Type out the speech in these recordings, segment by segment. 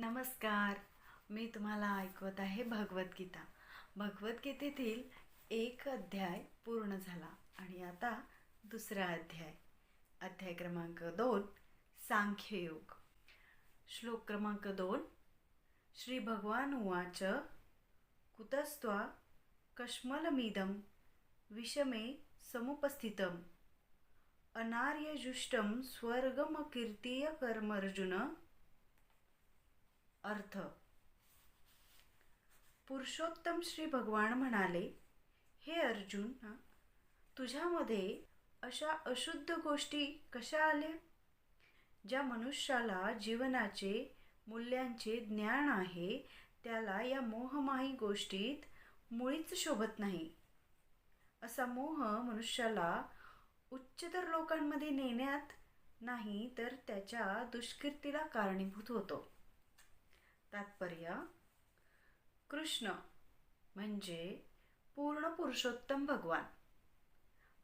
नमस्कार. मी तुम्हाला ऐकवत आहे भगवद्गीता भगवद्गीतेतील एक अध्याय पूर्ण झाला आणि आता दुसरा अध्याय. अध्याय क्रमांक दोन सांख्ययोग श्लोक क्रमांक दोन श्री भगवान उवाच कुतस्त्वा कश्मलमिदं विषमे समुपस्थितम्। अनार्यजुष्टं स्वर्गमकीर्तीय कर्मर्जुन अर्थ. पुरुषोत्तम श्री भगवान म्हणाले हे अर्जुन तुझ्यामध्ये अशा अशुद्ध गोष्टी कशा आल्या? ज्या मनुष्याला जीवनाचे मूल्यांचे ज्ञान आहे त्याला या मोहमाही गोष्टीत मुळीच शोभत नाही. असा मोह मनुष्याला उच्चतर लोकांमध्ये नेण्यात नाही तर त्याच्या दुष्कीर्तीला कारणीभूत होतो. तात्पर्य कृष्ण म्हणजे पूर्ण पुरुषोत्तम भगवान.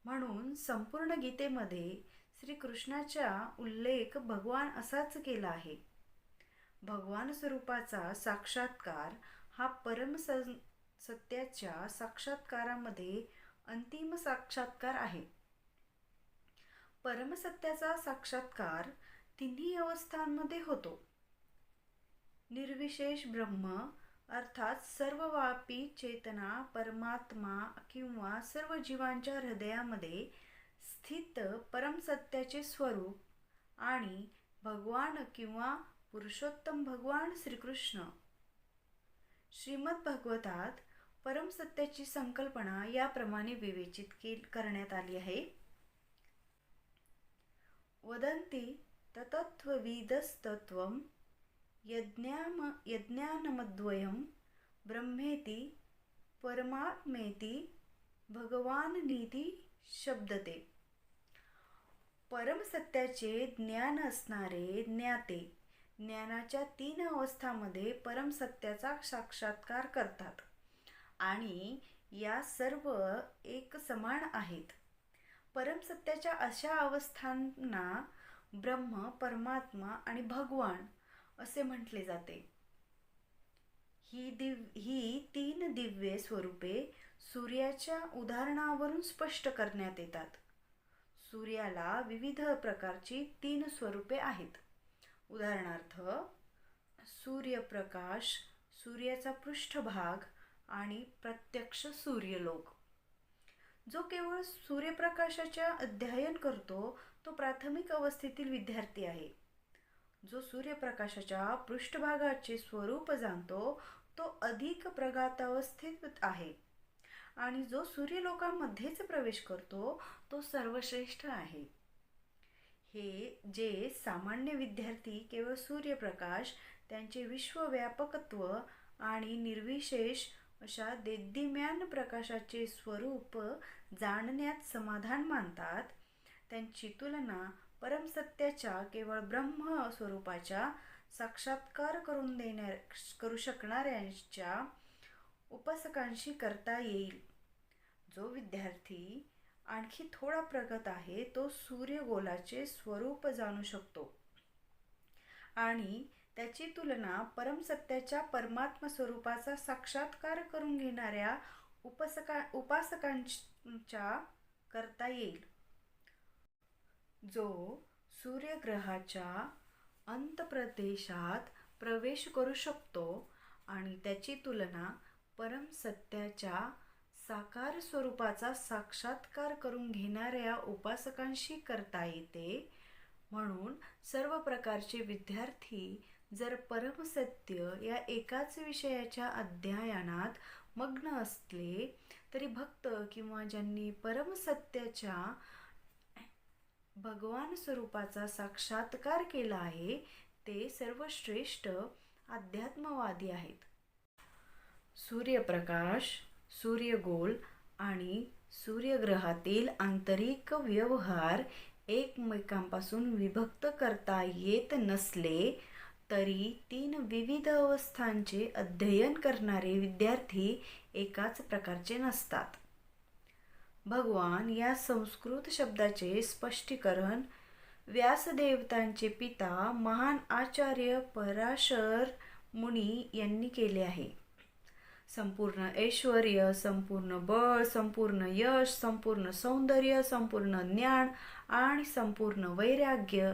म्हणून संपूर्ण गीतेमध्ये श्रीकृष्णाचा उल्लेख भगवान असाच केला आहे. भगवान स्वरूपाचा साक्षात्कार हा परम सत्याच्या साक्षात्कारामध्ये अंतिम साक्षात्कार आहे. परमसत्याचा साक्षात्कार तिन्ही अवस्थांमध्ये होतो. निर्विशेष ब्रह्म अर्थात सर्वव्यापी चेतना परमात्मा किंवा सर्व जीवांच्या हृदयामध्ये स्थित परमसत्याचे स्वरूप आणि भगवान किंवा पुरुषोत्तम भगवान श्रीकृष्ण. श्रीमद भगवतात परमसत्याची संकल्पना याप्रमाणे विवेचित के करण्यात आली आहे. वदंती ततत्वविदस्तत्वम यज्ञाम यज्ञानमद्वयं ब्रह्मेति परमात्मेति भगवान नीती शब्दते. परमसत्याचे ज्ञान असणारे ज्ञाते ज्ञानाच्या तीन अवस्थामध्ये परमसत्याचा साक्षात्कार करतात आणि या सर्व एक समान आहेत. परमसत्याच्या अशा अवस्थांना ब्रह्म परमात्मा आणि भगवान असे म्हटले जाते. ही दिव ही तीन दिव्य स्वरूपे सूर्याच्या उदाहरणावरून स्पष्ट करण्यात येतात. सूर्याला विविध प्रकारची तीन स्वरूपे आहेत. उदाहरणार्थ सूर्यप्रकाश सूर्याचा पृष्ठभाग आणि प्रत्यक्ष सूर्यलोक. जो केवळ सूर्यप्रकाशाच्या अध्ययन करतो तो प्राथमिक अवस्थेतील विद्यार्थी आहे. जो सूर्यप्रकाशाच्या पृष्ठभागाचे स्वरूप जाणतो तो अधिक प्रगातावस्थित आहे. आणि जो सूर्यलोकामध्येच प्रवेश करतो तो सर्वश्रेष्ठ आहे. हे जे सामान्य विद्यार्थी केवळ सूर्यप्रकाश त्यांचे विश्वव्यापकत्व आणि निर्विशेष अशा देद्दिम्यान प्रकाशाचे स्वरूप जाणण्यात समाधान मानतात त्यांची तुलना परमसत्याच्या केवळ ब्रह्म स्वरूपाच्या साक्षात्कार करून देण्या करू शकणाऱ्यांच्या उपासकांशी करता येईल. जो विद्यार्थी आणखी थोडा प्रगत आहे तो सूर्यगोलाचे स्वरूप जाणू शकतो आणि त्याची तुलना परमसत्याच्या परमात्म स्वरूपाचा साक्षात्कार करून घेणाऱ्या उपसका उपासकांच्या करता येईल. जो सूर्यग्रहाच्या अंतप्रदेशात प्रवेश करू शकतो आणि त्याची तुलना परमसत्याच्या साकार स्वरूपाचा साक्षात्कार करून घेणाऱ्या उपासकांशी करता येते. म्हणून सर्व प्रकारचे विद्यार्थी जर परमसत्य या एकाच विषयाच्या अध्ययनात मग्न असले तरी भक्त किंवा ज्यांनी परमसत्याच्या भगवान स्वरूपाचा साक्षात्कार केला आहे ते सर्वश्रेष्ठ अध्यात्मवादी आहेत. सूर्यप्रकाश सूर्यगोल आणि सूर्यग्रहातील आंतरिक व्यवहार एकमेकांपासून विभक्त करता येत नसले तरी तीन विविध अवस्थांचे अध्ययन करणारे विद्यार्थी एकाच प्रकारचे नसतात. भगवान या संस्कृत शब्दाचे स्पष्टीकरण व्यासदेवतांचे पिता महान आचार्य पराशर मुनी यांनी केले आहे. संपूर्ण ऐश्वर्य संपूर्ण बळ संपूर्ण यश संपूर्ण सौंदर्य संपूर्ण ज्ञान आणि संपूर्ण वैराग्य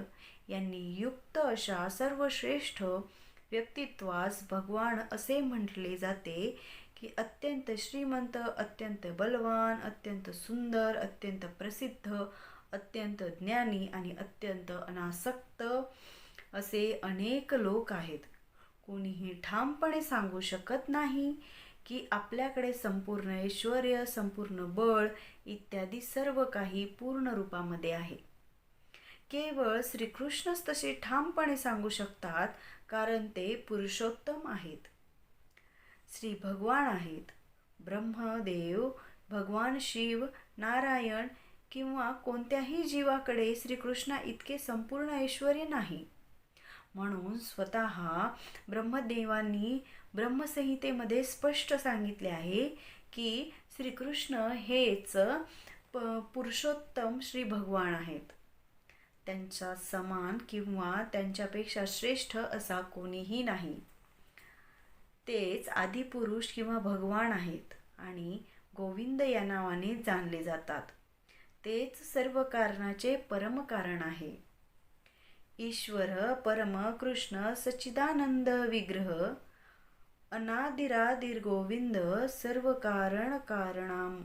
यांनी युक्त अशा सर्वश्रेष्ठ व्यक्तित्वास भगवान असे म्हटले जाते की अत्यंत श्रीमंत अत्यंत बलवान अत्यंत सुंदर अत्यंत प्रसिद्ध अत्यंत ज्ञानी आणि अत्यंत अनासक्त असे अनेक लोक आहेत. कोणीही ठामपणे सांगू शकत नाही की आपल्याकडे संपूर्ण ऐश्वर संपूर्ण बळ इत्यादी सर्व काही पूर्ण रूपामध्ये आहे. केवळ श्रीकृष्णच तसे ठामपणे सांगू शकतात कारण ते पुरुषोत्तम आहेत. श्री भगवान आहेत. ब्रह्मदेव भगवान शिव नारायण किंवा कोणत्याही जीवाकडे श्रीकृष्णा इतके संपूर्ण ऐश्वर नाही. म्हणून स्वतः ब्रह्मदेवांनी ब्रह्मसंहितेमध्ये स्पष्ट सांगितले आहे की श्रीकृष्ण हेच प पुरुषोत्तम श्री भगवान आहेत. त्यांचा समान किंवा त्यांच्यापेक्षा श्रेष्ठ असा कोणीही नाही. तेच आदिपुरुष किंवा भगवान आहेत आणि गोविंद या नावाने जाणले जातात. तेच सर्व कारणाचे परमकारण आहे. ईश्वर परम कृष्ण सच्चिदानंद विग्रह अनादिरादिर गोविंद सर्व कारण कारणाम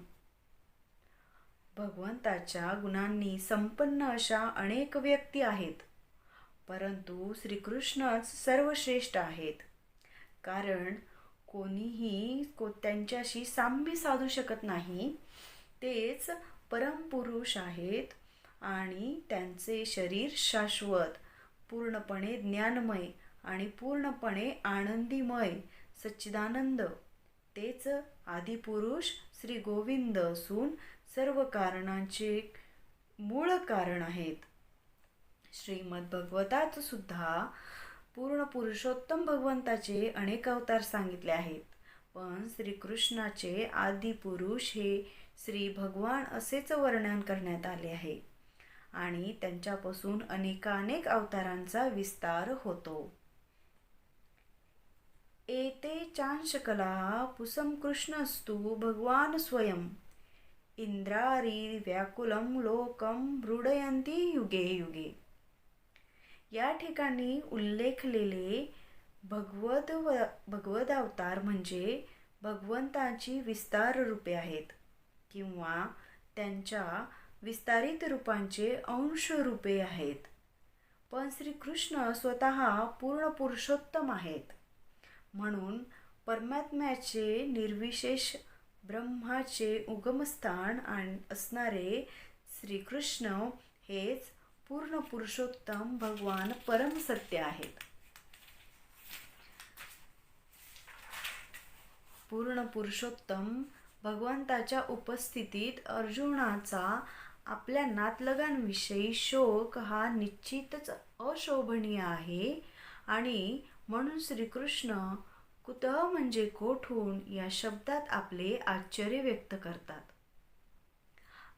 भगवंताच्या गुणांनी संपन्न अशा अनेक व्यक्ती आहेत परंतु श्रीकृष्णच सर्वश्रेष्ठ आहेत. कारण कोणीही को त्यांच्याशी साम्य साधू शकत नाही. तेच परमपुरुष आहेत आणि त्यांचे शरीर शाश्वत पूर्णपणे ज्ञानमय आणि पूर्णपणे आनंदीमय. सच्चिदानंद तेच आदिपुरुष श्री गोविंद असून सर्व कारणांचे मूळ कारण आहेत. श्रीमद भगवतात सुद्धा पूर्ण पुरुषोत्तम भगवंताचे अनेक अवतार सांगितले आहेत. पण श्रीकृष्णाचे आदी पुरुष हे श्री भगवान असेच वर्णन करण्यात आले आहे. आणि त्यांच्यापासून अनेकानेक अवतारांचा विस्तार होतो. एते चांशकला पुसम कृष्णस्तु भगवान स्वयं. इंद्रारी व्याकुलम लोकम मृडयंती युगे युगे. या ठिकाणी उल्लेखलेले भगवद व भगवद अवतार म्हणजे भगवंताची विस्तार रूपे आहेत. किंवा त्यांच्या विस्तारित रूपांचे अंश रूपे आहेत. पण श्रीकृष्ण स्वतः पूर्ण पुरुषोत्तम आहेत. म्हणून परमात्म्याचे निर्विशेष ब्रह्माचे उगमस्थान असणारे श्रीकृष्ण हेच पूर्ण पुरुषोत्तम भगवान परमसत्य आहेत. पूर्ण पुरुषोत्तम भगवंताच्या उपस्थितीत अर्जुनाचा आपल्या नातलगांविषयी शोक हा निश्चितच अशोभनीय आहे आणि म्हणून श्रीकृष्ण कुतः म्हणजे कोठून या शब्दात आपले आश्चर्य व्यक्त करतात.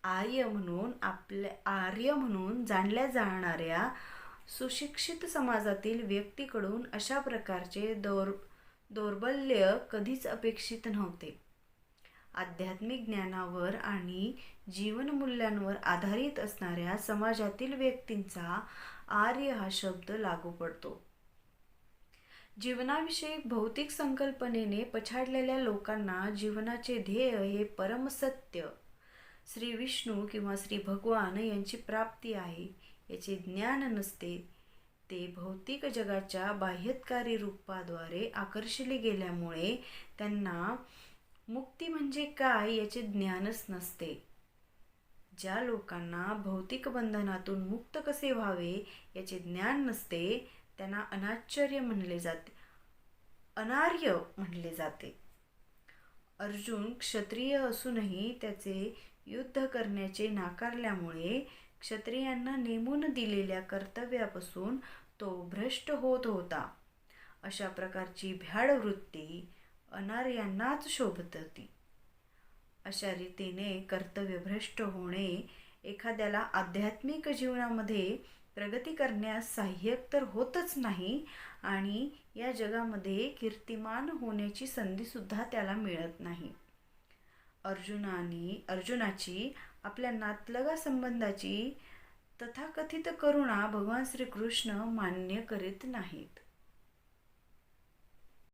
आर्य म्हणून आपल्या आर्य म्हणून जाणल्या जाणाऱ्या सुशिक्षित समाजातील व्यक्तीकडून अशा प्रकारचे दौर दौर्बल्य कधीच अपेक्षित नव्हते. आध्यात्मिक ज्ञानावर आणि जीवनमूल्यांवर आधारित असणाऱ्या समाजातील व्यक्तींचा आर्य हा शब्द लागू पडतो. जीवनाविषयी भौतिक संकल्पनेने पछाडलेल्या लोकांना जीवनाचे ध्येय हे परमसत्य श्री विष्णू किंवा श्री भगवान यांची प्राप्ती आहे याचे ज्ञान नसते. ते भौतिक जगाच्या बाह्यतकारी रूपाद्वारे आकर्षले गेल्यामुळे त्यांना मुक्ती म्हणजे काय याचे ज्ञानच नसते. ज्या लोकांना भौतिक बंधनातून मुक्त कसे व्हावे याचे ज्ञान नसते त्यांना अनाश्चर्य म्हणले जाते अनार्य म्हणले जाते. अर्जुन क्षत्रिय असूनही त्याचे युद्ध करण्याचे नाकारल्यामुळे क्षत्रियांना नेमून दिलेल्या कर्तव्यापासून तो भ्रष्ट होत होता. अशा प्रकारची भ्याड वृत्ती अनार्यांनाच शोभत होती. अशा रीतीने कर्तव्यभ्रष्ट होणे एखाद्याला आध्यात्मिक जीवनामध्ये प्रगती करण्यास सहाय्यक तर होतच नाही आणि या जगामध्ये कीर्तिमान होण्याची संधीसुद्धा त्याला मिळत नाही. अर्जुनाने अर्जुनाची आपल्या नातलगा संबंधाची तथाकथित करुणा भगवान श्रीकृष्ण मान्य करीत नाहीत.